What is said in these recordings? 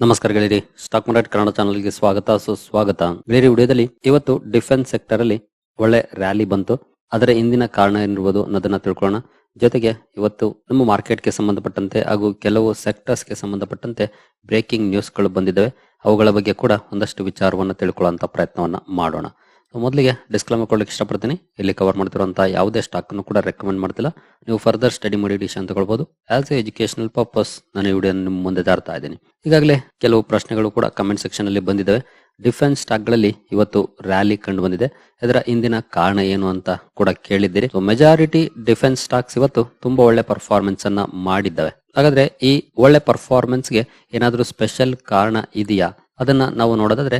ನಮಸ್ಕಾರ ಗೆಳೆಯರಿ stock market Kannada ಚಾನಲ್ಗೆ ಸ್ವಾಗತ, ಸುಸ್ವಾಗತ. ಗೆಳೆಯರಿ ವಿಡಿಯೋದಲ್ಲಿ ಇವತ್ತು ಡಿಫೆನ್ಸ್ ಸೆಕ್ಟರ್ ಅಲ್ಲಿ ಒಳ್ಳೆ ರ್ಯಾಲಿ ಬಂತು. ಅದರ ಹಿಂದಿನ ಕಾರಣ ಏನಿರ್ಬೋದು ಅನ್ನೋದನ್ನ ತಿಳ್ಕೊಳ್ಳೋಣ. ಜೊತೆಗೆ ಇವತ್ತು ನಮ್ಮ ಮಾರ್ಕೆಟ್ಗೆ ಸಂಬಂಧಪಟ್ಟಂತೆ ಹಾಗೂ ಕೆಲವು ಸೆಕ್ಟರ್ಸ್ಗೆ ಸಂಬಂಧಪಟ್ಟಂತೆ ಬ್ರೇಕಿಂಗ್ ನ್ಯೂಸ್ಗಳು ಬಂದಿದ್ದಾವೆ. ಅವುಗಳ ಬಗ್ಗೆ ಕೂಡ ಒಂದಷ್ಟು ವಿಚಾರವನ್ನು ತಿಳ್ಕೊಳ್ಳುವಂತ ಪ್ರಯತ್ನವನ್ನ ಮಾಡೋಣ. ಮೊದಲಿಗೆ ಡಿಸ್ಕ್ಲೈಮರ್ ಕೊಡ್ಲಿಕ್ಕೆ ಇಷ್ಟಪಡ್ತೀನಿ. ಇಲ್ಲಿ ಕವರ್ ಮಾಡ್ತಿರುವಂತಹ ಯಾವುದೇ ಸ್ಟಾಕ್ ಕೂಡ ರೆಕಮೆಂಡ್ ಮಾಡ್ತಿಲ್ಲ. ನೀವು ಫರ್ದರ್ ಸ್ಟಡಿ ಮಾಡಿ ಅಂತ ತಗೊಳ್ಬಹುದು ಆಸ್ ಎ ಎಜುಕೇಶನಲ್ ಪರ್ಪಸ್ ನಾನು ಈ ವಿಡಿಯೋ ನಿಮ್ಮ ಮುಂದೆ ದಾರ್ತಾ ಇದ್ದೀನಿ. ಈಗಾಗಲೇ ಕೆಲವು ಪ್ರಶ್ನೆಗಳು ಕೂಡ ಕಮೆಂಟ್ ಸೆಕ್ಷನ್ ಅಲ್ಲಿ ಬಂದಿದ್ದಾವೆ. ಡಿಫೆನ್ಸ್ ಸ್ಟಾಕ್ಗಳಲ್ಲಿ ಇವತ್ತು ರ್ಯಾಲಿ ಕಂಡು ಬಂದಿದೆ. ಇದರ ಹಿಂದಿನ ಕಾರಣ ಏನು ಅಂತ ಕೂಡ ಕೇಳಿದ್ದೀರಿ. ಮೆಜಾರಿಟಿ ಡಿಫೆನ್ಸ್ ಸ್ಟಾಕ್ಸ್ ಇವತ್ತು ತುಂಬಾ ಒಳ್ಳೆ ಪರ್ಫಾರ್ಮೆನ್ಸ್ ಅನ್ನ ಮಾಡಿದ್ದಾವೆ. ಹಾಗಾದ್ರೆ ಈ ಒಳ್ಳೆ ಪರ್ಫಾರ್ಮೆನ್ಸ್ಗೆ ಏನಾದ್ರೂ ಸ್ಪೆಷಲ್ ಕಾರಣ ಇದೆಯಾ? ಅದನ್ನ ನಾವು ನೋಡೋದಾದ್ರೆ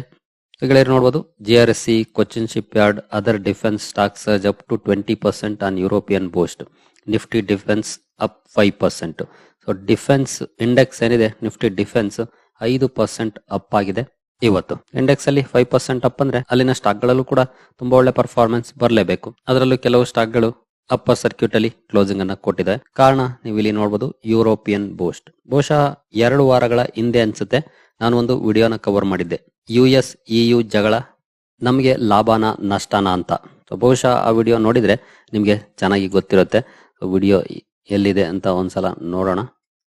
ಗೆಳೆಯರು ನೋಡಬಹುದು G R S C Cochin shipyard other defence stocks up to twenty percent on European boost Nifty defence up five percent so defence index ಏನಿದೆ? ನಿಫ್ಟಿ ಡಿಫೆನ್ಸ್ ಐದು ಪರ್ಸೆಂಟ್ ಅಪ್ ಆಗಿದೆ ಇವತ್ತು. ಇಂಡೆಕ್ಸ್ ಅಲ್ಲಿ ಫೈವ್ ಪರ್ಸೆಂಟ್ ಅಪ್ ಅಂದ್ರೆ ಅಲ್ಲಿನ stock ಗಳಲ್ಲೂ ಕೂಡ ತುಂಬಾ ಒಳ್ಳೆ ಪರ್ಫಾರ್ಮೆನ್ಸ್ ಬರಲೇಬೇಕು. ಅದರಲ್ಲೂ ಕೆಲವು ಸ್ಟಾಕ್ಗಳು ಅಪ್ಪರ್ ಸರ್ಕ್ಯೂಟ್ ಅಲ್ಲಿ ಕ್ಲೋಸಿಂಗ್ ಅನ್ನ ಕೊಟ್ಟಿದೆ. ಕಾರಣ ನೀವು ಇಲ್ಲಿ ನೋಡಬಹುದು ಯುರೋಪಿಯನ್ ಬೋಸ್ಟ್ ಬಹುಶಃ ಎರಡು ವಾರಗಳ ಹಿಂದೆ ಅನ್ಸುತ್ತೆ. ನಾನು ಒಂದು ವಿಡಿಯೋನ ಕವರ್ ಮಾಡಿದ್ದೆ. ಯು ಎಸ್ ಇಯು ಜಗಳ ನಮಗೆ ಲಾಭನ ನಷ್ಟನ ಅಂತ. ಬಹುಶಃ ಆ ವಿಡಿಯೋ ನೋಡಿದ್ರೆ ನಿಮಗೆ ಚೆನ್ನಾಗಿ ಗೊತ್ತಿರುತ್ತೆ ವಿಡಿಯೋ ಎಲ್ಲಿದೆ ಅಂತ ಒಂದ್ಸಲ ನೋಡೋಣ.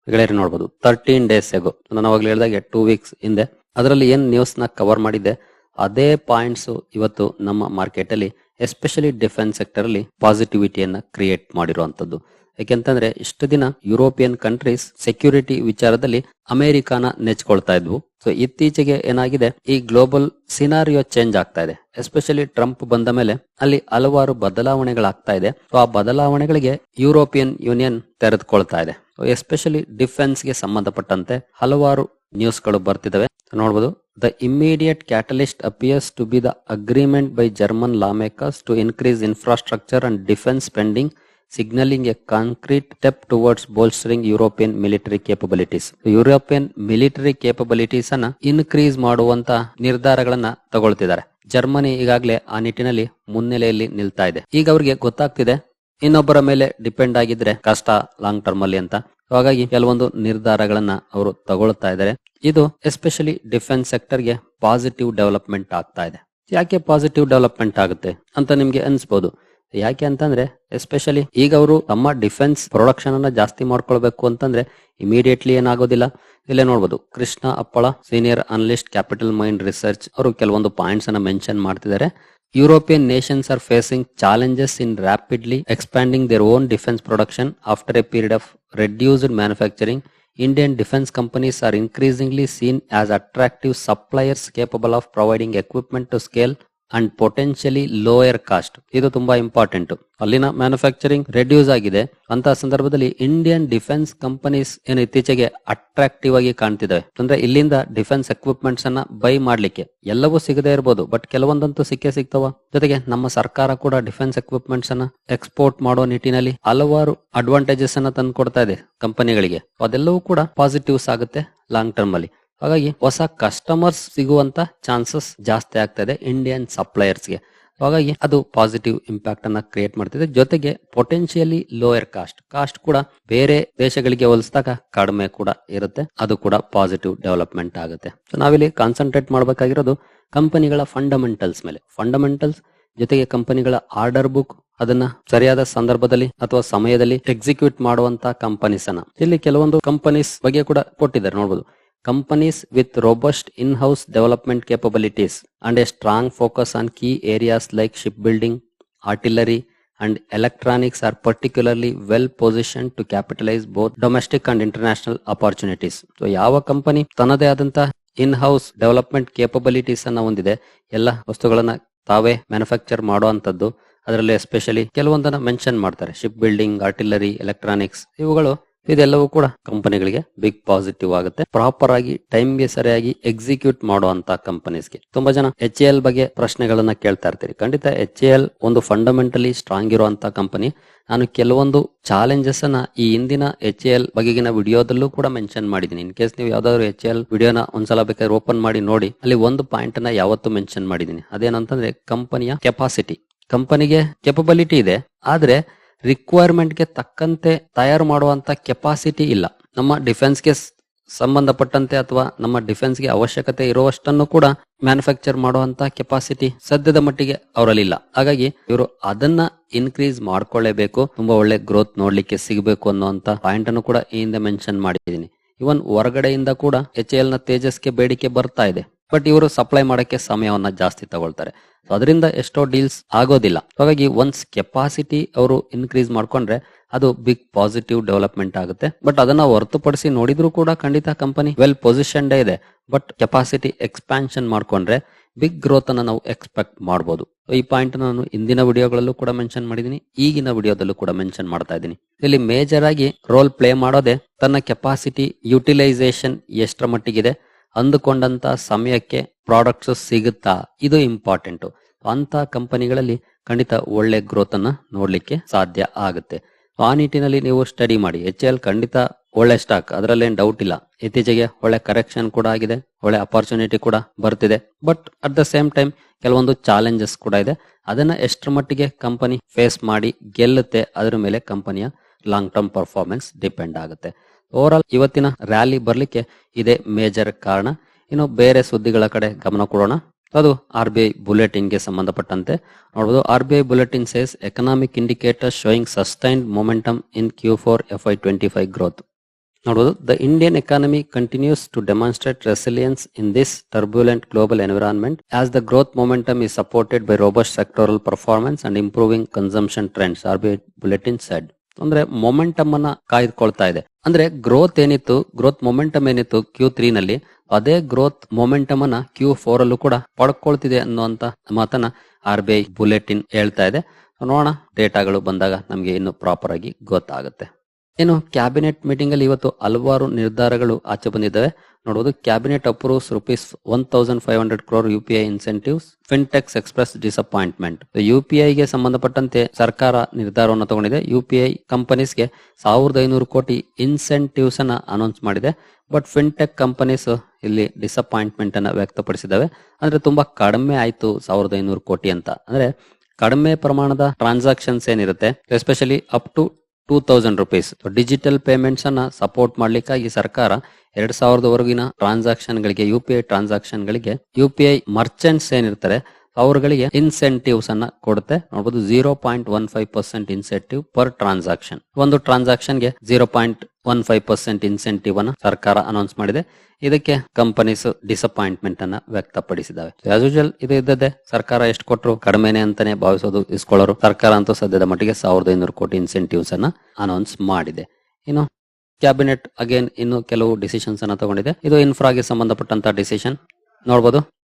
ಗೆಳೆಯರಿ ನೋಡ್ಬೋದು. ತರ್ಟೀನ್ ಡೇಸ್ ಎಗೋ ನಾನು ಅವಾಗಲೇ ಹೇಳಿದಾಗೆ ಟೂ ವೀಕ್ಸ್ ಹಿಂದೆ. ಅದರಲ್ಲಿ ಏನು ನ್ಯೂಸ್ನ ಕವರ್ ಮಾಡಿದ್ದೆ? ಅದೇ ಪಾಯಿಂಟ್ಸ್ ಇವತ್ತು ನಮ್ಮ ಮಾರ್ಕೆಟಲ್ಲಿ ಎಸ್ಪೆಷಲಿ ಡಿಫೆನ್ಸ್ ಸೆಕ್ಟರ್ ಅಲ್ಲಿ ಪಾಸಿಟಿವಿಟಿಯನ್ನ ಕ್ರಿಯೇಟ್ ಮಾಡಿರುವಂತದ್ದು ಯಾಕೆಂತಂದ್ರೆ ಇಷ್ಟು ದಿನ ಯುರೋಪಿಯನ್ ಕಂಟ್ರೀಸ್ ಸೆಕ್ಯೂರಿಟಿ ವಿಚಾರದಲ್ಲಿ ಅಮೆರಿಕಾನ ನೆಚ್ಕೊಳ್ತಾ ಇದ್ವು. ಸೊ ಇತ್ತೀಚೆಗೆ ಏನಾಗಿದೆ, ಈ ಗ್ಲೋಬಲ್ ಸಿನಾರಿಯೋ ಚೇಂಜ್ ಆಗ್ತಾ ಇದೆ. ಎಸ್ಪೆಷಲಿ ಟ್ರಂಪ್ ಬಂದ ಮೇಲೆ ಅಲ್ಲಿ ಹಲವಾರು ಬದಲಾವಣೆಗಳಾಗ್ತಾ ಇದೆ. ಸೊ ಆ ಬದಲಾವಣೆಗಳಿಗೆ ಯುರೋಪಿಯನ್ ಯೂನಿಯನ್ ತೆರೆದುಕೊಳ್ತಾ ಇದೆ. ಎಸ್ಪೆಷಲಿ ಡಿಫೆನ್ಸ್ಗೆ ಸಂಬಂಧಪಟ್ಟಂತೆ ಹಲವಾರು ನ್ಯೂಸ್ಗಳು ಬರ್ತಿದಾವೆ ನೋಡಬಹುದು the immediate catalyst appears to be the agreement by German lawmakers to increase infrastructure and defence spending signaling a concrete step towards bolstering European military capabilities. European military capabilities ಅನ್ನ increase ಮಾಡುವಂತ ನಿರ್ಧಾರಗಳನ್ನ ತಗೊಳ್ತಿದ್ದಾರೆ. Germany ಈಗಾಗಲೇ ಆ ನಿಟ್ಟಿನಲ್ಲಿ ಮುನ್ನೆಲೆಯಲ್ಲಿ ನಿಲ್ತಾ ಇದೆ. ಈಗ ಅವರಿಗೆ ಗೊತ್ತಾಗ್ತಿದೆ, ಇನ್ನೊಬ್ಬರ ಮೇಲೆ ಡಿಪೆಂಡ್ ಆಗಿದ್ರೆ ಕಷ್ಟ ಲಾಂಗ್ ಟರ್ಮ್ ಅಲ್ಲಿ ಅಂತ. ಹಾಗಾಗಿ ಕೆಲವೊಂದು ನಿರ್ಧಾರಗಳನ್ನ ಅವರು ತಗೊಳ್ತಾ ಇದ್ದಾರೆ. ಇದು ಎಸ್ಪೆಷಲಿ ಡಿಫೆನ್ಸ್ ಸೆಕ್ಟರ್ಗೆ ಪಾಸಿಟಿವ್ ಡೆವಲಪ್ಮೆಂಟ್ ಆಗ್ತಾ ಇದೆ. ಯಾಕೆ ಪಾಸಿಟಿವ್ ಡೆವಲಪ್ಮೆಂಟ್ ಆಗುತ್ತೆ ಅಂತ ನಿಮ್ಗೆ ಅನ್ಸ್ಬೋದು? ಯಾಕೆ ಅಂತಂದ್ರೆ ಎಸ್ಪೆಷಲಿ ಈಗ ಅವರು ತಮ್ಮ ಡಿಫೆನ್ಸ್ ಪ್ರೊಡಕ್ಷನ್ ಅನ್ನ ಜಾಸ್ತಿ ಮಾಡ್ಕೊಳ್ಬೇಕು ಅಂತಂದ್ರೆ ಇಮಿಡಿಯೇಟ್ಲಿ ಏನಾಗೋದಿಲ್ಲ. ಇಲ್ಲೇ ನೋಡ್ಬೋದು, Krishna Appala senior analyst Capital Mind Research ಅವರು ಕೆಲವೊಂದು ಪಾಯಿಂಟ್ಸ್ ಅನ್ನ ಮೆನ್ಷನ್ ಮಾಡ್ತಿದ್ದಾರೆ. European nations are facing challenges in rapidly expanding their own defence production after a period of reduced manufacturing Indian defense companies are increasingly seen as attractive suppliers capable of providing equipment to scale and potentially lower cost ಇದು ತುಂಬಾ important ಅಲ್ಲಿನ manufacturing reduce ಆಗಿದೆ. ಅಂತ ಸಂದರ್ಭದಲ್ಲಿ Indian defence companies ಏನು ಇತ್ತೀಚೆಗೆ attractive ಆಗಿ ಕಾಣ್ತಿದ್ದಾವೆ ಅಂದ್ರೆ ಇಲ್ಲಿಂದ ಡಿಫೆನ್ಸ್ ಎಕ್ವಿಪ್ಮೆಂಟ್ಸ್ ಅನ್ನ ಬೈ ಮಾಡ್ಲಿಕ್ಕೆ. ಎಲ್ಲವೂ ಸಿಗದೇ ಇರಬಹುದು ಬಟ್ ಕೆಲವೊಂದಂತೂ ಸಿಕ್ಕೇ ಸಿಗ್ತಾವ. ಜೊತೆಗೆ ನಮ್ಮ ಸರ್ಕಾರ ಕೂಡ ಡಿಫೆನ್ಸ್ ಎಕ್ವಿಪ್ಮೆಂಟ್ಸ್ ಅನ್ನ ಎಕ್ಸ್ಪೋರ್ಟ್ ಮಾಡೋ ನಿಟ್ಟಿನಲ್ಲಿ ಹಲವಾರು ಅಡ್ವಾಂಟೇಜಸ್ ಅನ್ನ ತಂದು ಕೊಡ್ತಾ ಇದೆ ಕಂಪನಿಗಳಿಗೆ ಅದೆಲ್ಲವೂ ಕೂಡ ಪಾಸಿಟಿವ್ಸ್ ಆಗುತ್ತೆ ಲಾಂಗ್ ಟರ್ಮ್ ಅಲ್ಲಿ. ಹಾಗಾಗಿ ಹೊಸ ಕಸ್ಟಮರ್ಸ್ ಸಿಗುವಂತ ಚಾನ್ಸಸ್ ಜಾಸ್ತಿ ಆಗ್ತಾ ಇದೆ ಇಂಡಿಯನ್ ಸಪ್ಲೈಯರ್ಸ್ಗೆ ಹಾಗಾಗಿ ಅದು ಪಾಸಿಟಿವ್ ಇಂಪ್ಯಾಕ್ಟ್ ಅನ್ನ ಕ್ರಿಯೇಟ್ ಮಾಡ್ತಿದೆ. ಜೊತೆಗೆ ಪೊಟೆನ್ಶಿಯಲಿ ಲೋಯರ್ ಕಾಸ್ಟ್ ಕಾಸ್ಟ್ ಕೂಡ ಬೇರೆ ದೇಶಗಳಿಗೆ ಹೋಲಿಸಿದಾಗ ಕಡಿಮೆ ಕೂಡ ಇರುತ್ತೆ. ಅದು ಕೂಡ ಪಾಸಿಟಿವ್ ಡೆವಲಪ್ಮೆಂಟ್ ಆಗುತ್ತೆ. ಸೊ ನಾವಿಲ್ಲಿ ಕಾನ್ಸಂಟ್ರೇಟ್ ಮಾಡಬೇಕಾಗಿರೋದು ಕಂಪನಿಗಳ ಫಂಡಮೆಂಟಲ್ಸ್ ಮೇಲೆ. ಫಂಡಮೆಂಟಲ್ಸ್ ಜೊತೆಗೆ ಕಂಪನಿಗಳ ಆರ್ಡರ್ ಬುಕ್ ಅದನ್ನ ಸರಿಯಾದ ಸಂದರ್ಭದಲ್ಲಿ ಅಥವಾ ಸಮಯದಲ್ಲಿ ಎಕ್ಸಿಕ್ಯೂಟ್ ಮಾಡುವಂತ ಕಂಪನೀಸ್ ಅನ್ನ. ಇಲ್ಲಿ ಕೆಲವೊಂದು ಕಂಪನೀಸ್ ಬಗ್ಗೆ ಕೂಡ ಕೊಟ್ಟಿದ್ದಾರೆ ನೋಡಬಹುದು companies with robust in-house development capabilities and a strong focus on key areas like shipbuilding, artillery, and electronics are particularly well positioned to capitalize both domestic and international opportunities. So ಯಾವ company ತನ್ನದೇ ಆದಂತಹ in house development capabilities ಅನ್ನ ಹೊಂದಿದೆ ಎಲ್ಲ ವಸ್ತುಗಳನ್ನ ತಾವೇ manufacture ಮಾಡುವಂತದ್ದು ಅದರಲ್ಲಿ ಎಸ್ಪೆಷಲಿ ಕೆಲವೊಂದನ್ನ ಮೆನ್ಷನ್ ಮಾಡ್ತಾರೆ ಶಿಪ್ ಬಿಲ್ಡಿಂಗ್ ಆರ್ಟಿಲರಿ ಎಲೆಕ್ಟ್ರಾನಿಕ್ಸ್ ಇವುಗಳು ಇದೆಲ್ಲವೂ ಕೂಡ ಕಂಪನಿಗಳಿಗೆ ಬಿಗ್ ಪಾಸಿಟಿವ್ ಆಗುತ್ತೆ. ಪ್ರಾಪರ್ ಆಗಿ ಟೈಮ್ಗೆ ಸರಿಯಾಗಿ ಎಕ್ಸಿಕ್ಯೂಟ್ ಮಾಡುವಂತ ಕಂಪನೀಸ್ಗೆ ತುಂಬಾ ಜನ ಎಚ್ ಎಲ್ ಬಗ್ಗೆ ಪ್ರಶ್ನೆಗಳನ್ನ ಕೇಳ್ತಾ ಇರ್ತೀರಿ. ಖಂಡಿತ ಎಚ್ ಎಲ್ ಒಂದು ಫಂಡಮೆಂಟಲಿ ಸ್ಟ್ರಾಂಗ್ ಇರುವಂತ ಕಂಪನಿ ನಾನು ಕೆಲವೊಂದು ಚಾಲೆಂಜಸ್ ಅನ್ನ ಈ ಹಿಂದಿನ ಎಚ್ ಎಲ್ ಬಗೆಗಿನ ವಿಡಿಯೋದಲ್ಲೂ ಕೂಡ ಮೆನ್ಷನ್ ಮಾಡಿದ್ದೀನಿ. ಇನ್ ಕೇಸ್ ನೀವು ಯಾವ್ದಾದ್ರು ಎಚ್ ಎಲ್ ವಿಡಿಯೋನ ಒಂದ್ಸಲ ಬೇಕಾದ್ರೆ ಓಪನ್ ಮಾಡಿ ನೋಡಿ. ಅಲ್ಲಿ ಒಂದು ಪಾಯಿಂಟ್ ಅನ್ನ ಯಾವತ್ತು ಮೆನ್ಷನ್ ಮಾಡಿದ್ದೀನಿ. ಅದೇನಂತಂದ್ರೆ ಕಂಪನಿಯ ಕೆಪಾಸಿಟಿ ಕಂಪನಿಗೆ ಕೆಪಬಿಲಿಟಿ ಇದೆ. ಆದ್ರೆ ರಿಕ್ವೈರ್ಮೆಂಟ್ಗೆ ತಕ್ಕಂತೆ ತಯಾರು ಮಾಡುವಂತ ಕೆಪಾಸಿಟಿ ಇಲ್ಲ. ನಮ್ಮ ಡಿಫೆನ್ಸ್ಗೆ ಸಂಬಂಧಪಟ್ಟಂತೆ ಅಥವಾ ನಮ್ಮ ಡಿಫೆನ್ಸ್ಗೆ ಅವಶ್ಯಕತೆ ಇರುವಷ್ಟನ್ನು ಕೂಡ ಮ್ಯಾನುಫ್ಯಾಕ್ಚರ್ ಮಾಡುವಂತ ಕೆಪಾಸಿಟಿ ಸದ್ಯದ ಮಟ್ಟಿಗೆ ಅವರಲ್ಲಿಲ್ಲ. ಹಾಗಾಗಿ ಇವರು ಅದನ್ನ ಇನ್ಕ್ರೀಸ್ ಮಾಡ್ಕೊಳ್ಳೇಬೇಕು, ತುಂಬಾ ಒಳ್ಳೆ ಗ್ರೋತ್ ನೋಡ್ಲಿಕ್ಕೆ ಸಿಗಬೇಕು ಅನ್ನುವಂತ ಪಾಯಿಂಟ್ ಅನ್ನು ಕೂಡ ಈ ಹಿಂದೆ ಮೆನ್ಷನ್ ಮಾಡಿದ್ದೀನಿ. ಇವನ್ ಹೊರಗಡೆಯಿಂದ ಕೂಡ ಎಚ್ ಎಲ್ನ ತೇಜಸ್ಗೆ ಬೇಡಿಕೆ ಬರ್ತಾ ಇದೆ. ಬಟ್ ಇವರು ಸಪ್ಲೈ ಮಾಡಕ್ಕೆ ಸಮಯವನ್ನ ಜಾಸ್ತಿ ತಗೊಳ್ತಾರೆ. ಸೊ ಅದರಿಂದ ಎಷ್ಟೋ ಡೀಲ್ಸ್ ಆಗೋದಿಲ್ಲ. ಹಾಗಾಗಿ ಒನ್ಸ್ ಕೆಪಾಸಿಟಿ ಅವರು ಇನ್ಕ್ರೀಸ್ ಮಾಡ್ಕೊಂಡ್ರೆ ಅದು ಬಿಗ್ ಪಾಸಿಟಿವ್ ಡೆವಲಪ್ಮೆಂಟ್ ಆಗುತ್ತೆ. ಬಟ್ ಅದನ್ನ ಹೊರತುಪಡಿಸಿ ನೋಡಿದ್ರು ಕೂಡ ಖಂಡಿತ ಕಂಪನಿ ವೆಲ್ ಪೊಸಿಷನ್ಡೇ ಇದೆ. ಬಟ್ ಕೆಪಾಸಿಟಿ ಎಕ್ಸ್ಪಾನ್ಷನ್ ಮಾಡ್ಕೊಂಡ್ರೆ ಬಿಗ್ ಗ್ರೋತ್ ಅನ್ನ ನಾವು ಎಕ್ಸ್ಪೆಕ್ಟ್ ಮಾಡಬಹುದು ಈ ಪಾಯಿಂಟ್ ನಾನು ಇಂದಿನ ವಿಡಿಯೋಗಳಲ್ಲೂ ಕೂಡ ಮೆನ್ಷನ್ ಮಾಡಿದೀನಿ ಈಗಿನ ವಿಡಿಯೋದಲ್ಲೂ ಕೂಡ ಮೆನ್ಷನ್ ಮಾಡ್ತಾ ಇದ್ದೀನಿ. ಇಲ್ಲಿ ಮೇಜರ್ ಆಗಿ ರೋಲ್ ಪ್ಲೇ ಮಾಡೋದೇ ತನ್ನ ಕೆಪಾಸಿಟಿ ಯುಟಿಲೈಸೇಷನ್ ಎಷ್ಟರ ಮಟ್ಟಿಗಿದೆ, ಅಂದುಕೊಂಡಂತ ಸಮಯಕ್ಕೆ ಪ್ರಾಡಕ್ಟ್ಸ್ ಸಿಗುತ್ತಾ, ಇದು ಇಂಪಾರ್ಟೆಂಟ್ ಅಂತ ಕಂಪನಿಗಳಲ್ಲಿ ಖಂಡಿತ ಒಳ್ಳೆ ಗ್ರೋತ್ ಅನ್ನ ನೋಡ್ಲಿಕ್ಕೆ ಸಾಧ್ಯ ಆಗುತ್ತೆ. ಆ ನಿಟ್ಟಿನಲ್ಲಿ ನೀವು ಸ್ಟಡಿ ಮಾಡಿ. ಎಚ್ ಎಲ್ ಖಂಡಿತ ಒಳ್ಳೆ ಸ್ಟಾಕ್ ಅದರಲ್ಲೇನು ಡೌಟ್ ಇಲ್ಲ. ಇತ್ತೀಚೆಗೆ ಒಳ್ಳೆ ಕರೆಕ್ಷನ್ ಕೂಡ ಆಗಿದೆ, ಒಳ್ಳೆ ಅಪರ್ಚುನಿಟಿ ಕೂಡ ಬರ್ತಿದೆ. But at the same time ಕೆಲವೊಂದು ಚಾಲೆಂಜಸ್ ಕೂಡ ಇದೆ. ಅದನ್ನ ಎಷ್ಟರ ಮಟ್ಟಿಗೆ ಕಂಪನಿ ಫೇಸ್ ಮಾಡಿ ಗೆಲ್ಲುತ್ತೆ, ಅದರ ಮೇಲೆ ಕಂಪನಿಯ ಲಾಂಗ್ ಟರ್ಮ್ ಪರ್ಫಾರ್ಮೆನ್ಸ್ ಡಿಪೆಂಡ್ ಆಗುತ್ತೆ. ಓವರ್ ಆಲ್ ಇವತ್ತಿನ ರ್ಯಾಲಿ ಬರಲಿಕ್ಕೆ ಇದೇ ಮೇಜರ್ ಕಾರಣ. ಇನ್ನು ಬೇರೆ ಸುದ್ದಿಗಳ ಕಡೆ ಗಮನ ಕೊಡೋಣ. ಅದು ಆರ್ ಬಿ ಐ ಬುಲೆಟಿನ್ಗೆ ಸಂಬಂಧಪಟ್ಟಂತೆ. ನೋಡಬಹುದು R B I bulletin says economic indicator showing sustained momentum in Q four F Y twenty five growth ನೋಡಬಹುದು the Indian economy continues to demonstrate resilience in this turbulent global environment as the growth momentum is supported by robust sectoral performance and improving consumption trends R B bulletin said ಅಂದ್ರೆ momentum ಅನ್ನ ಕಾಯ್ದುಕೊಳ್ತಾ ಇದೆ. ಅಂದ್ರೆ growth ಏನಿತ್ತು growth momentum ಏನಿತ್ತು Q three ನಲ್ಲಿ, ಅದೇ growth momentum ಅನ್ನ ಕ್ಯೂ ಫೋರ್ ಅಲ್ಲೂ ಕೂಡ ಪಡ್ಕೊಳ್ತಿದೆ ಅನ್ನುವಂತ ಮಾತನ್ನ ಆರ್ ಬಿ ಐ ಬುಲೆಟಿನ್ ಹೇಳ್ತಾ ಇದೆ. ನೋಡೋಣ, ಡೇಟಾಗಳು ಬಂದಾಗ ನಮಗೆ ಇನ್ನು ಪ್ರಾಪರ್ ಆಗಿ ಗೊತ್ತಾಗುತ್ತೆ. ಇನ್ನು ಕ್ಯಾಬಿನೆಟ್ ಮೀಟಿಂಗ್ ಅಲ್ಲಿ ಇವತ್ತು ಹಲವಾರು ನಿರ್ಧಾರಗಳು ಆಚೆ ಬಂದಿದ್ದಾವೆ. ನೋಡಬಹುದು cabinet approves rupees one thousand five hundred crore U P I incentives fintechs express disappointment U P ಐಗೆ ಸಂಬಂಧಪಟ್ಟಂತೆ ಸರ್ಕಾರ ನಿರ್ಧಾರವನ್ನು ತಗೊಂಡಿದೆ. ಯು ಪಿ ಐ ಕಂಪನೀಸ್ಗೆ ಸಾವಿರದ ಐನೂರು ಕೋಟಿ ಇನ್ಸೆಂಟಿವ್ಸ್ ಅನ್ನ ಅನೌನ್ಸ್ ಮಾಡಿದೆ. ಬಟ್ ಫಿನ್ಟೆಕ್ ಕಂಪನೀಸ್ ಇಲ್ಲಿ ಡಿಸಪಾಯಿಂಟ್ಮೆಂಟ್ ಅನ್ನ ವ್ಯಕ್ತಪಡಿಸಿದಾವೆ ಅಂದ್ರೆ ತುಂಬಾ ಕಡಿಮೆ ಆಯ್ತು ಸಾವಿರದ ಐನೂರು ಕೋಟಿ ಅಂತ. ಅಂದ್ರೆ ಕಡಿಮೆ ಪ್ರಮಾಣದ ಟ್ರಾನ್ಸಾಕ್ಷನ್ಸ್ ಏನಿರುತ್ತೆ especially up to two thousand rupees digital payments ಅನ್ನ ಸಪೋರ್ಟ್ ಮಾಡ್ಲಿಕ್ಕಾಗಿ ಸರ್ಕಾರ ಎರಡ್ ಸಾವಿರದವರೆಗಿನ ಟ್ರಾನ್ಸಾಕ್ಷನ್ ಗಳಿಗೆ ಯು ಪಿ ಐ ಟ್ರಾನ್ಸಾಕ್ಷನ್ ಗಳಿಗೆ ಯು ಪಿ ಐ ಮರ್ಚೆಂಟ್ಸ್ ಏನಿರ್ತಾರೆ ಅವರುಗಳಿಗೆ ಇನ್ಸೆಂಟಿವ್ಸ್ ಅನ್ನ ಕೊಡುತ್ತೆ. ನೋಡಬಹುದು zero point one five percent incentive per transaction ಒಂದು ಟ್ರಾನ್ಸಾಕ್ಷನ್ಗೆ zero point one five percent incentive ಅನ್ನ ಸರ್ಕಾರ ಅನೌನ್ಸ್ ಮಾಡಿದೆ. ಇದಕ್ಕೆ ಕಂಪನೀಸ್ ಡಿಸಪಾಯಿಂಟ್ಮೆಂಟ್ ಅನ್ನ ವ್ಯಕ್ತಪಡಿಸಿದಾವೆ ಆಸ್ ಯೂಶಲ್ ಇದು ಇದ್ದದೆ ಸರ್ಕಾರ ಎಷ್ಟು ಕೊಟ್ಟರು ಕಡಿಮೆನೆ ಅಂತಾನೆ ಭಾವಿಸೋದು, ಇಸ್ಕೊಳ್ಳೋರು. ಸರ್ಕಾರ ಅಂತೂ ಸದ್ಯದ ಮಟ್ಟಿಗೆ ಸಾವಿರದ ಐನೂರು ಕೋಟಿ ಇನ್ಸೆಂಟಿವ್ಸ್ ಅನ್ನ ಅನೌನ್ಸ್ ಮಾಡಿದೆ. ಇನ್ನು ಕ್ಯಾಬಿನೆಟ್ ಅಗೇನ್ ಇನ್ನು ಕೆಲವು ಡಿಸಿಷನ್ಸ್ ಅನ್ನ ತಗೊಂಡಿದೆ. ಇದು ಇನ್ಫ್ರಾಗೆ ಸಂಬಂಧಪಟ್ಟಂತ ಡಿಸಿಷನ್ ನೋಡಬಹುದು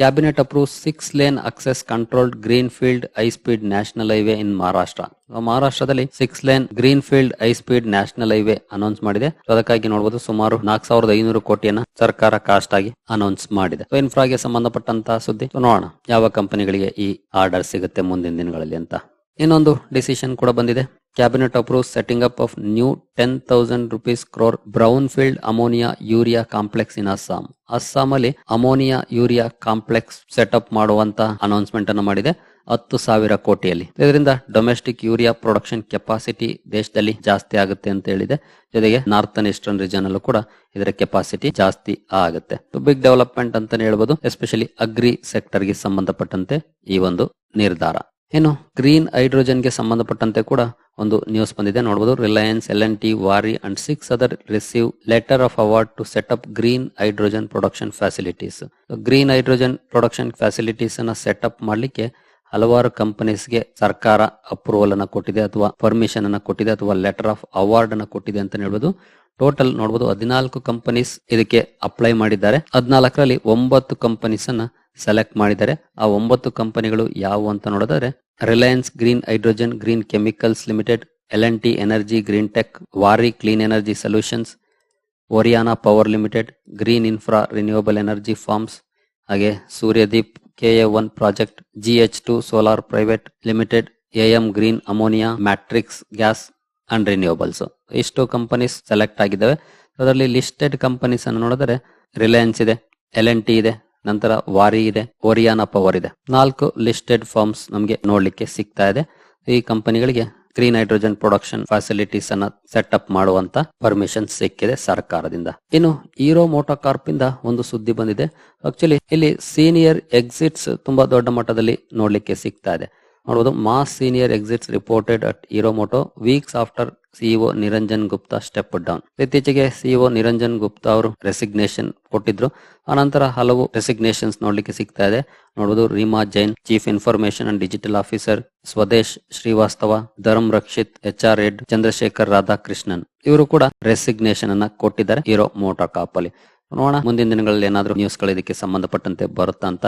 cabinet approve six lane access controlled greenfield high speed national highway in Maharashtra ಮಹಾರಾಷ್ಟ್ರದಲ್ಲಿ six lane greenfield high speed national highway announce ಮಾಡಿದೆ ಅದಕ್ಕಾಗಿ ನೋಡಬಹುದು ಸುಮಾರು ನಾಲ್ಕು ಸಾವಿರದ ಐನೂರು ಕೋಟಿಯನ್ನ ಸರ್ಕಾರ ಕಾಸ್ಟ್ ಆಗಿ ಅನೌನ್ಸ್ ಮಾಡಿದೆ. ಇನ್ಫ್ರಾಗೆ ಸಂಬಂಧಪಟ್ಟಂತಹ ಸುದ್ದಿ. ನೋಡೋಣ ಯಾವ ಕಂಪನಿಗಳಿಗೆ ಈ ಆರ್ಡರ್ ಸಿಗುತ್ತೆ ಮುಂದಿನ ದಿನಗಳಲ್ಲಿ ಅಂತ. ಇನ್ನೊಂದು ಡಿಸಿಷನ್ ಕೂಡ ಬಂದಿದೆ. Cabinet approve setting up of new ten thousand rupees crore brownfield ammonia urea complex in Assam Assam ಅಲ್ಲಿ ಅಮೋನಿಯಾ ಯೂರಿಯಾ ಕಾಂಪ್ಲೆಕ್ಸ್ ಸೆಟಪ್ ಮಾಡುವಂತ ಅನೌನ್ಸ್ಮೆಂಟ್ ಅನ್ನು ಮಾಡಿದೆ. ಹತ್ತು ಸಾವಿರ ಕೋಟಿಯಲ್ಲಿ. ಇದರಿಂದ ಡೊಮೆಸ್ಟಿಕ್ ಯೂರಿಯಾ ಪ್ರೊಡಕ್ಷನ್ ಕೆಪಾಸಿಟಿ ದೇಶದಲ್ಲಿ ಜಾಸ್ತಿ ಆಗುತ್ತೆ ಅಂತ ಹೇಳಿದೆ. ಜೊತೆಗೆ ನಾರ್ಥನ್ ಈಸ್ಟರ್ನ್ ರೀಜನ್ ಅಲ್ಲೂ ಕೂಡ ಇದರ ಕೆಪಾಸಿಟಿ ಜಾಸ್ತಿ ಆಗುತ್ತೆ. ಬಿಗ್ ಡೆವಲಪ್ಮೆಂಟ್ ಅಂತಾನೆ ಹೇಳ್ಬೋದು. ಎಸ್ಪೆಷಲಿ ಅಗ್ರಿ ಸೆಕ್ಟರ್ಗೆ ಸಂಬಂಧಪಟ್ಟಂತೆ ಈ ಒಂದು ನಿರ್ಧಾರ. ಇನ್ನು ಗ್ರೀನ್ ಹೈಡ್ರೋಜನ್ಗೆ ಸಂಬಂಧಪಟ್ಟಂತೆ ಕೂಡ ಒಂದು ನ್ಯೂಸ್ ಬಂದಿದೆ. ನೋಡಬಹುದು Reliance, L N T, Waaree and six other receive letter of award to set up green hydrogen production facilities. Green hydrogen production facilities ಅನ್ನ ಸೆಟ್ ಅಪ್ ಮಾಡಲಿಕ್ಕೆ ಹಲವಾರು ಕಂಪನೀಸ್ಗೆ ಸರ್ಕಾರ ಅಪ್ರೂವಲ್ ಅನ್ನ ಕೊಟ್ಟಿದೆ ಅಥವಾ ಪರ್ಮಿಷನ್ ಅನ್ನ ಕೊಟ್ಟಿದೆ ಅಥವಾ ಲೆಟರ್ ಆಫ್ ಅವಾರ್ಡ್ ಅನ್ನ ಕೊಟ್ಟಿದೆ ಅಂತ ಹೇಳ್ಬೋದು. ಟೋಟಲ್ ನೋಡಬಹುದು ಹದಿನಾಲ್ಕು ಕಂಪನೀಸ್ ಇದಕ್ಕೆ ಅಪ್ಲೈ ಮಾಡಿದ್ದಾರೆ. ಹದಿನಾಲ್ಕರಲ್ಲಿ ಒಂಬತ್ತು ಕಂಪನೀಸ್ ಅನ್ನ ಸೆಲೆಕ್ಟ್ ಮಾಡಿದ್ದಾರೆ ಆ ಒಂಬತ್ತು ಕಂಪನಿಗಳು ಯಾವುವು ಅಂತ ನೋಡಿದ್ರೆ Reliance green hydrogen green chemicals limited L N T energy green tech Waaree clean energy solutions Oriana power limited green infra renewable energy farms ಹಾಗೆ Suryadeep K A one project G H two solar private limited A M green ammonia matrix gas and renewables ಇಷ್ಟು companies select ಆಗಿದ್ದಾವೆ. ಅದರಲ್ಲಿ listed companies ಅನ್ನು ನೋಡಿದ್ರೆ ರಿಲಯನ್ಸ್ ಇದೆ L N T ಇದೆ ನಂತರ ವಾರಿ ಇದೆ ಒರಿಯಾನ ಪವರ್ ಇದೆ ನಾಲ್ಕು ಲಿಸ್ಟೆಡ್ ಫಾರ್ಮ್ಸ್ ನಮಗೆ ನೋಡ್ಲಿಕ್ಕೆ ಸಿಗ್ತಾ ಇದೆ. ಈ ಕಂಪನಿಗಳಿಗೆ ಗ್ರೀನ್ ಹೈಡ್ರೋಜನ್ ಪ್ರೊಡಕ್ಷನ್ ಫೆಸಿಲಿಟೀಸ್ ಅನ್ನ ಸೆಟ್ ಅಪ್ ಮಾಡುವಂತ ಪರ್ಮಿಷನ್ ಸಿಕ್ಕಿದೆ ಸರ್ಕಾರದಿಂದ. ಇನ್ನು ಹೀರೋ ಮೋಟೋ ಕಾರ್ಪ್ ಇಂದ ಒಂದು ಸುದ್ದಿ ಬಂದಿದೆ. ಆಕ್ಚುಲಿ ಇಲ್ಲಿ ಸೀನಿಯರ್ ಎಕ್ಸಿಟ್ಸ್ ತುಂಬಾ ದೊಡ್ಡ ಮಟ್ಟದಲ್ಲಿ ನೋಡ್ಲಿಕ್ಕೆ ಸಿಗ್ತಾ ಇದೆ. ನೋಡಬಹುದು mass senior exits reported at Hero Moto weeks after CEO Niranjan Gupta step down ಇತ್ತೀಚೆಗೆ ಸಿಇಒ ನಿರಂಜನ್ ಗುಪ್ತಾ ಅವರು ರೆಸಿಗ್ನೇಷನ್ ಕೊಟ್ಟಿದ್ರು. ಆನಂತರ ಹಲವು ರೆಸಿಗ್ನೇಷನ್ಸ್ ನೋಡ್ಲಿಕ್ಕೆ ಸಿಗ್ತಾ ಇದೆ. ನೋಡಬಹುದು Reema Jain chief information and digital officer Swadesh Srivastava Dharm Rakshit H R head Chandrashekhar Radhakrishnan ಇವರು ಕೂಡ ರೆಸಿಗ್ನೇಷನ್ ಅನ್ನ ಕೊಟ್ಟಿದ್ದಾರೆ ಹೀರೋ ಮೋಟಾರ್ ಕಾಪ್ ಅಲ್ಲಿ. ನೋಡೋಣ. ಮುಂದಿನ ದಿನಗಳಲ್ಲಿ ಏನಾದ್ರು ನ್ಯೂಸ್ಗಳು ಇದಕ್ಕೆ ಸಂಬಂಧಪಟ್ಟಂತೆ ಬರುತ್ತಾ ಅಂತ.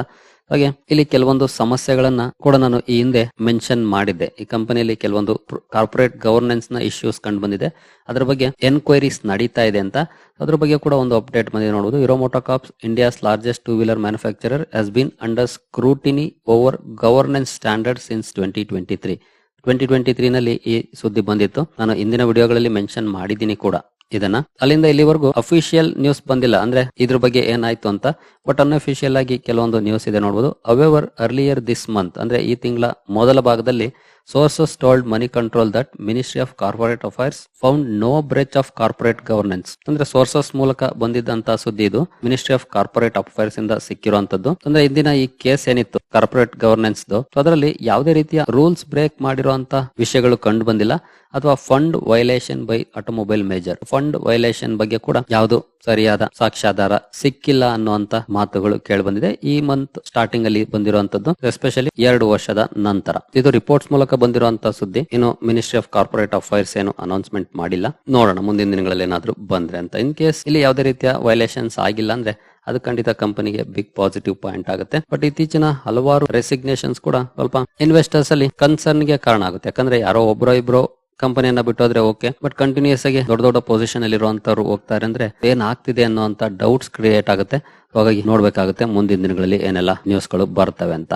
ಹಾಗೆ, ಇಲ್ಲಿ ಕೆಲವೊಂದು ಸಮಸ್ಯೆಗಳನ್ನ ಕೂಡ ನಾನು ಈ ಹಿಂದೆ ಮೆನ್ಷನ್ ಮಾಡಿದ್ದೆ. ಈ ಕಂಪನಿಯಲ್ಲಿ ಕೆಲವೊಂದು ಕಾರ್ಪೊರೇಟ್ ಗವರ್ನೆನ್ಸ್ನ ಇಶ್ಯೂಸ್ ಕಂಡು ಬಂದಿದೆ ಅದರ ಬಗ್ಗೆ ಎನ್ಕ್ವೈರೀಸ್ ನಡೀತಾ ಇದೆ ಅಂತ. ಅದ್ರ ಬಗ್ಗೆ ಕೂಡ ಒಂದು ಅಪ್ಡೇಟ್ ಬಂದಿದೆ ನೋಡುವುದು Hero MotoCorp's India's largest two wheeler manufacturer has been under scrutiny over governance standard since twenty twenty three twenty twenty three ನಲ್ಲಿ ಈ ಸುದ್ದಿ ಬಂದಿತ್ತು. ನಾನು ಇಂದಿನ ವಿಡಿಯೋಗಳಲ್ಲಿ ಮೆನ್ಷನ್ ಮಾಡಿದ್ದೀನಿ ಕೂಡ. ಇದನ್ನ. ಅಲ್ಲಿಂದ ಇಲ್ಲಿವರೆಗೂ ಅಫಿಷಿಯಲ್ ನ್ಯೂಸ್ ಬಂದಿಲ್ಲ. ಅಂದ್ರೆ ಇದ್ರ ಬಗ್ಗೆ ಏನಾಯ್ತು ಅಂತ ಬಟ್ ಅನ್ಅಫಿಷಿಯಲ್ ಆಗಿ ಕೆಲವೊಂದು ನ್ಯೂಸ್ ಇದೆ ನೋಡಬಹುದು ಅವೆವರ್ ಅರ್ಲಿಯರ್ ದಿಸ್ ಮಂತ್ ಅಂದ್ರೆ ಈ ತಿಂಗಳ ಮೊದಲ ಭಾಗದಲ್ಲಿ sources told Moneycontrol that ministry of corporate affairs found no breach of corporate governance ಅಂದ್ರೆ ಸೋರ್ಸಸ್ ಮೂಲಕ ಬಂದಿದ್ದಂತ ಸುದ್ದಿ ಇದು. ಮಿನಿಸ್ಟ್ರಿ ಆಫ್ ಕಾರ್ಪೊರೇಟ್ ಅಫೇರ್ಸ್ ಇಂದ ಸಿಕ್ಕಿರುವಂತದ್ದು. ಅಂದ್ರೆ ಇಂದಿನ ಈ ಕೇಸ್ ಏನಿತ್ತು? ಕಾರ್ಪೊರೇಟ್ ಗವರ್ನೆನ್ಸ್ ಅದರಲ್ಲಿ ಯಾವುದೇ ರೀತಿಯ ರೂಲ್ಸ್ ಬ್ರೇಕ್ ಮಾಡಿರುವಂತ ವಿಷಯಗಳು ಕಂಡು ಬಂದಿಲ್ಲ. ಅಥವಾ fund violation by automobile major fund violation ಬಗ್ಗೆ ಕೂಡ ಯಾವುದು ಸರಿಯಾದ ಸಾಕ್ಷ್ಯಾಧಾರ ಸಿಕ್ಕಿಲ್ಲ ಅನ್ನುವಂತ ಮಾತುಗಳು ಕೇಳಿ ಬಂದಿದೆ. ಈ ಮಂತ್ ಸ್ಟಾರ್ಟಿಂಗ್ ಅಲ್ಲಿ ಬಂದಿರುವಂತದ್ದು ಎಸ್ಪೆಷಲಿ ಎರಡು ವರ್ಷದ ನಂತರ. ಇದು ರಿಪೋರ್ಟ್ಸ್ ಮೂಲಕ ಬಂದಿರುವಂತ ಸುದ್ದಿ ಏನು ಮಿನಿಸ್ಟ್ರಿ ಆಫ್ ಕಾರ್ಪೊರೇಟ್ ಅಫೈರ್ಸ್ ಏನು ಅನೌನ್ಸ್ಮೆಂಟ್ ಮಾಡಿಲ್ಲ. ನೋಡೋಣ, ಮುಂದಿನ ದಿನಗಳಲ್ಲಿ ಏನಾದ್ರು ಬಂದ್ರೆ ಅಂತ. ಇನ್ ಕೇಸ್ ಇಲ್ಲಿ ಯಾವುದೇ ರೀತಿಯ ವೈಲೇಷನ್ಸ್ ಆಗಿಲ್ಲ ಅಂದ್ರೆ, ಅದು ಖಂಡಿತ ಕಂಪನಿಗೆ ಬಿಗ್ ಪಾಸಿಟಿವ್ ಪಾಯಿಂಟ್ ಆಗುತ್ತೆ. ಬಟ್ ಇತ್ತೀಚಿನ ಹಲವಾರು ರೆಸಿಗ್ನೇಷನ್ಸ್ ಕೂಡ ಸ್ವಲ್ಪ ಇನ್ವೆಸ್ಟರ್ಸ್ ಅಲ್ಲಿ ಕನ್ಸರ್ನ್ಗೆ ಕಾರಣ ಆಗುತ್ತೆ. ಯಾಕಂದ್ರೆ ಯಾರೋ ಒಬ್ರೋ ಇಬ್ರೋ ಕಂಪನಿಯನ್ನ ಬಿಟ್ಟೋದ್ರೆ ಓಕೆ ಬಟ್ ಕಂಟಿನ್ಯೂಸ್ ಆಗಿ ದೊಡ್ಡ ದೊಡ್ಡ ಪೊಸಿಷನ್ ಅಲ್ಲಿ ಇರುವಂತವ್ರು ಹೋಗ್ತಾರೆ ಅಂದ್ರೆ ಏನ್ ಆಗ್ತಿದೆ ಅನ್ನುವಂತ ಡೌಟ್ಸ್ ಕ್ರಿಯೇಟ್ ಆಗುತ್ತೆ. ಹಾಗಾಗಿ ನೋಡ್ಬೇಕಾಗುತ್ತೆ ಮುಂದಿನ ದಿನಗಳಲ್ಲಿ ಏನೆಲ್ಲ ನ್ಯೂಸ್ಗಳು ಬರ್ತವೆ ಅಂತ.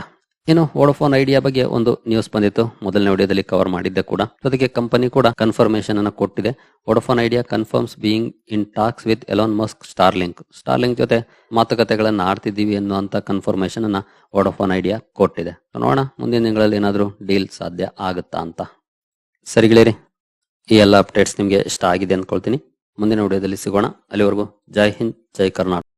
ಇನ್ನು ವೋಡೋಫೋನ್ ಐಡಿಯಾ ಬಗ್ಗೆ ಒಂದು ನ್ಯೂಸ್ ಬಂದಿತ್ತು. ಮೊದಲನೇ ವಿಡಿಯೋದಲ್ಲಿ ಕವರ್ ಮಾಡಿದ್ದೆ ಕೂಡ. ಜೊತೆಗೆ ಕಂಪನಿ ಕೂಡ ಕನ್ಫರ್ಮೇಶನ್ ಅನ್ನು ಕೊಟ್ಟಿದೆ. Vodafone Idea confirms being in talks with Elon Musk Starlink Starlink ಜೊತೆ ಮಾತುಕತೆಗಳನ್ನು ಆಡ್ತಿದ್ದೀವಿ ಅನ್ನುವಂಥ ಕನ್ಫರ್ಮೇಶನ್ ಅನ್ನ ವೋಡೋಫೋನ್ ಐಡಿಯಾ ಕೊಟ್ಟಿದೆ. ನೋಡೋಣ, ಮುಂದಿನ ತಿಂಗಳಲ್ಲಿ ಏನಾದರೂ ಡೀಲ್ ಸಾಧ್ಯ ಆಗುತ್ತಾ ಅಂತ. ಸರಿಗಳೇರಿ ಈ ಎಲ್ಲ ಅಪ್ಡೇಟ್ಸ್ ನಿಮಗೆ ಇಷ್ಟ ಆಗಿದೆ ಅಂದ್ಕೊಳ್ತೀನಿ ಮುಂದಿನ ವಿಡಿಯೋದಲ್ಲಿ ಸಿಗೋಣ. ಅಲ್ಲಿವರೆಗೂ ಜೈ ಹಿಂದ್, ಜೈ ಕರ್ನಾಟಕ.